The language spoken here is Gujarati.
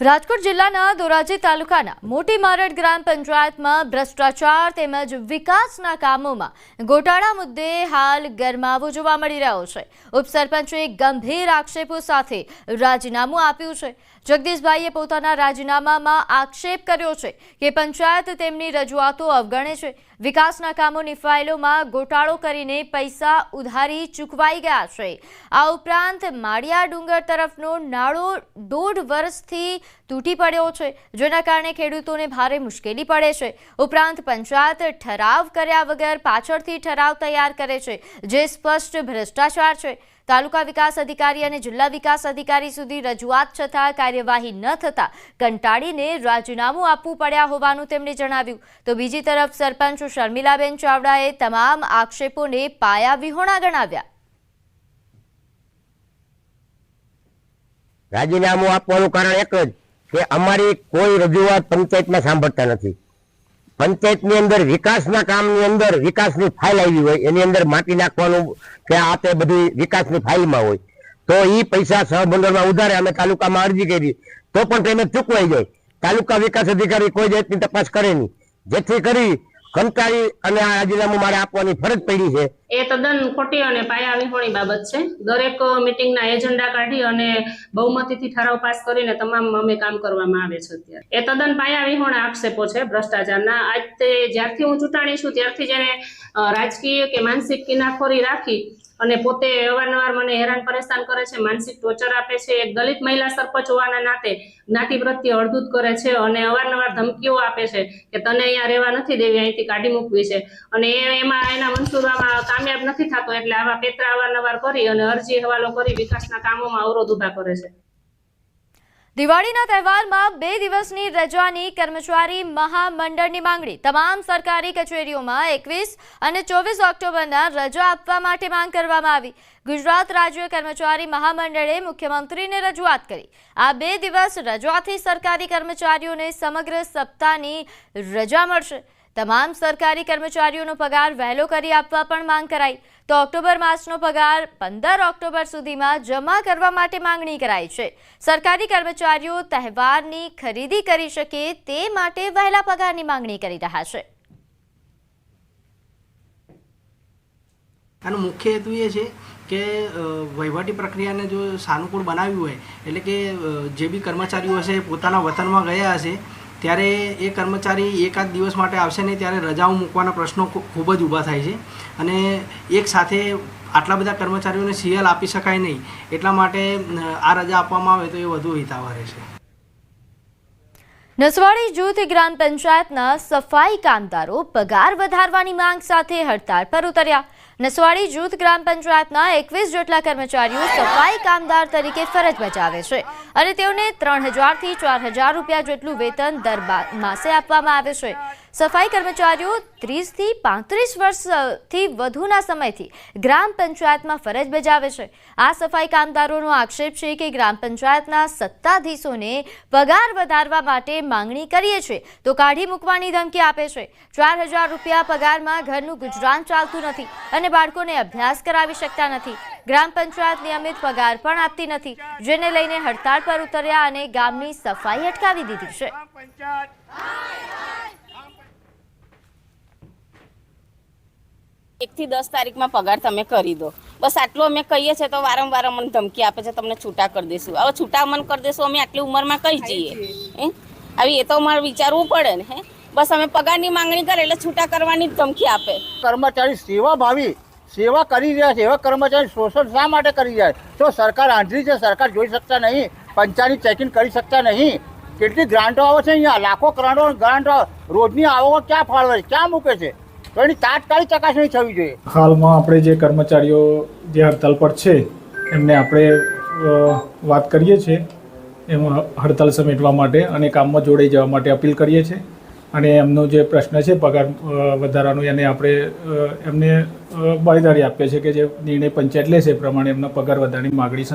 રાજકોટ જિલ્લાના ધોરાજી તાલુકાના મોટી મારડ ગ્રામ પંચાયતમાં ભ્રષ્ટાચાર તેમજ વિકાસના કામોમાં ગોટાળા મુદ્દે હાલ ગરમાવો જોવા મળી રહ્યો છે. ઉપસરપંચે ગંભીર આક્ષેપો સાથે રાજીનામું આપ્યું છે. જગદીશભાઈએ પોતાના રાજીનામામાં આક્ષેપ કર્યો છે કે પંચાયત તેમની રજૂઆતો અવગણે છે. વિકાસના કામોની ફાઇલોમાં ગોટાળો કરીને પૈસા ઉધારી ચૂકવાઈ ગયા છે. આ ઉપરાંત માળિયા ડુંગર તરફનો નાળો દોઢ વર્ષથી તૂટી પડ્યો છે, જેના કારણે ખેડૂતોને ભારે મુશ્કેલી પડે છે. ઉપરાંત પંચાયત ઠરાવ કર્યા વગર પાછળથી ઠરાવ તૈયાર કરે છે, જે સ્પષ્ટ ભ્રષ્ટાચાર છે. તાલુકા વિકાસ અધિકારી અને જિલ્લા વિકાસ અધિકારી સુધી રજૂઆત છતાં કાર્યવાહી ન થતાં કંટાળીને રાજીનામું આપવું પડ્યા હોવાનું તેમણે જણાવ્યું. તો બીજી તરફ સરપંચ શર્મિલાબેન ચાવડાએ તમામ આક્ષેપોને પાયા વિહોણા ગણાવ્યા. રાજીનામું આપવાનું કારણ એક જ કે અમારી કોઈ રજૂઆત પંચાયતમાં સાંભળતા નથી. પંચાયતની અંદર, વિકાસના કામની અંદર વિકાસની ફાઇલ આવી હોય, એની અંદર માટી નાખવાનું કે આ તે બધી વિકાસની ફાઇલમાં હોય. તો એ પૈસા સહમંડળમાં ઉધારે અમે તાલુકામાં અરજી કરી, તો પણ પેમેન્ટ ચૂકવાઈ જાય. તાલુકા વિકાસ અધિકારી કોઈ જાતની તપાસ કરે નહીં. જેથી કરી કંટાળી અને આ રાજીનામું મારે આપવાની ફરજ પડી છે. એ તદ્દન ખોટી અને પાયા વિહોણી બાબત છે. દરેક મિટિંગના એજન્ડા કાઢી અને બહુમતીથી ઠરાવ પાસ કરીને તમામ અમે કામ કરવામાં આવે છે અત્યારે. એ તદ્દન પાયા વિહોણા આક્ષેપો છે ભ્રષ્ટાચારના. આજ તે જ્યારથી હું ચૂંટાણી છું ત્યારથી જેને રાજકીય કે માનસિક કિનાખોરી રાખી અને પોતે અવારનવાર મને હેરાન પરેશાન કરે છે, માનસિક ટોર્ચર આપે છે. એક દલિત મહિલા સરપંચ હોવાના નાતે જ્ઞાતિ પ્રત્યે અડધૂત કરે છે અને અવારનવાર ધમકીઓ આપે છે કે તને અહીંયા રહેવા નથી દેવી, અહીંથી કાઢી મૂકવી છે. અને એમાં એના મનસૂબામાં કામયાબ નથી થતો એટલે આવા પેતરા અવારનવાર કરી અને અરજી હવાલો કરી વિકાસના કામોમાં અવરોધ ઊભા કરે છે. દિવાળીના તહેવારમાં બે દિવસની રજાની કર્મચારી મહામંડળની માંગણી. તમામ સરકારી કચેરીઓમાં એકવીસ અને ચોવીસ ઓક્ટોબરના રજા આપવા માટે માંગ કરવામાં આવી. ગુજરાત રાજ્ય કર્મચારી મહામંડળે મુખ્યમંત્રીને રજૂઆત કરી. આ બે દિવસ રજાથી સરકારી કર્મચારીઓને સમગ્ર સપ્તાહની રજા મળશે. તમામ સરકારી કર્મચારીઓનો પગાર વહેલો કરી આપવા પણ માંગ કરાઈ. તો ઓક્ટોબર માસનો પગાર પંદર ઓક્ટોબર સુધીમાં જમા કરવા માટે માંગણી કરાઈ છે. સરકારી કર્મચારીઓ તહેવારની ખરીદી કરી શકે તે માટે વહેલા પગારની માંગણી કરી રહ્યા છે. આનો મુખ્ય હેતુ એ છે કે વહીવટી પ્રક્રિયાને જો સાનુકૂળ બનાવ્યું હોય, એટલે કે જે બી કર્મચારીઓ હશે, પોતાના વતનમાં ગયા હશે ત્યારે એ કર્મચારી એકાદ દિવસ માટે આવશે નહીં, ત્યારે રજાઓ મૂકવાના પ્રશ્નો ખૂબ જ ઊભા થાય છે. અને એક સાથે આટલા બધા કર્મચારીઓને સીએલ આપી શકાય નહીં. એટલા માટે આ રજા આપવામાં આવે તો એ વધુ હિતાવહ રહેશે. નસવાડી જૂથ ગ્રામ પંચાયતના સફાઈ કામદારો પગાર વધારવાની માંગ સાથે હડતાળ પર ઉતર્યા. નસવાડી જૂથ ગ્રામ પંચાયતના એકવીસ જેટલા કર્મચારીઓ સફાઈ કામદાર તરીકે ફરજ બજાવે છે અને તેઓને ત્રણ હજારથી ચાર હજાર રૂપિયા જેટલું વેતન દર માસે આપવામાં આવે છે. સફાઈ કર્મચારીઓ ત્રીસથી પાંત્રીસ વર્ષથી વધુના સમયથી ગ્રામ પંચાયતમાં ફરજ બજાવે છે. આ સફાઈ કામદારોનો આક્ષેપ છે કે ગ્રામ પંચાયતના સત્તાધીશોને પગાર વધારવા માટે માંગણી કરીએ છીએ, તો કાઢી મૂકવાની ધમકી આપે છે. ચાર હજાર રૂપિયા પગારમાં ઘરનું ગુજરાન ચાલતું નથી અને બાળકોને અભ્યાસ કરાવી શકતા નથી. ગ્રામ પંચાયત નિયમિત પગાર પણ આપતી નથી, જેને લઈને હડતાળ પર ઉતર્યા અને ગામની સફાઈ અટકાવી દીધી છે. એકથી દસ તારીખમાં પગાર તમે કરી દો. બસ આટલું અમે કહીએ છીએ તો વારંવાર અમને ધમકી આપે છે તમને છૂટા કરી દઈશું હવે છૂટા અમને કરી દઈશું અમે આટલી ઉંમરમાં કઈ જઈએ? હે? આવી એ તો અમારે વિચારવું પડે ને હે? બસ અમે પગારની માંગણી કરે એટલે છૂટા કરવાની ધમકી આપે. કર્મચારી સેવા ભાવી સેવા કરી રહ્યા છે એવા કર્મચારી શોષણ શા માટે કરી રહ્યા છે? તો સરકાર આંધળી છે સરકાર જોઈ શકતા નહીં પંચાયતની ચેકિંગ કરી શકતા નહીં. કેટલી ગ્રાન્ટો આવે છે અહીંયા? લાખો કરોડો ગ્રાન્ટો. રોજની આવકો ક્યાં ફાળવે છે? ક્યાં મૂકે છે? એની તાત્કાલિક ચકાસણી થવી જોઈએ. હાલમાં આપણે જે કર્મચારીઓ જે હડતાલ પર છે, એમને આપણે વાત કરીએ છીએ. એમાં હડતાલ સમેટવા માટે અને કામમાં જોડાઈ જવા માટે અપીલ કરીએ છીએ. અને એમનો જે પ્રશ્ન છે, પગાર વધારાનો, એને આપણે એમને બાયદારી આપીએ છીએ કે જે નિર્ણય પંચાયત લેશે એ પ્રમાણે એમના પગાર વધારાની માગણી